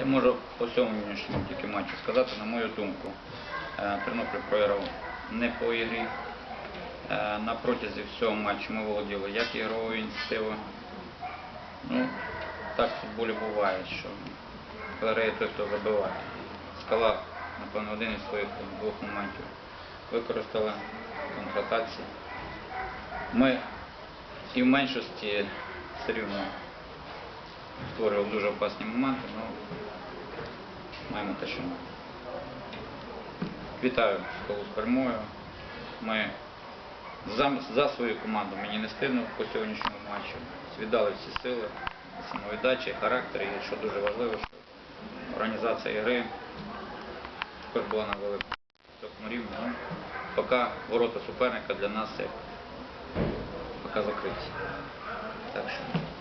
Я можу по сьогоднішньому тільки матчу сказати, на мою думку, е, Тернопіль програв не по ігрі. Е, На протязі всього матчу ми володіли як ігровою ініціативою. Ну, так в футболі буває, що виграє той, хто забиває. Скала, напевно, один із своїх двох моментів використали контратації. Ми і в меншості все рівно створював дуже опасні моменти, але маємо те, що маємо. Вітаю школу з перемогою. Ми за, за свою команду мені не стидно по сьогоднішньому матчу. Віддали всі сили, самовіддачі, характер. І що дуже важливо, що організація гри також була на високому рівні. Ну, поки ворота суперника для нас поки закриті. Так що.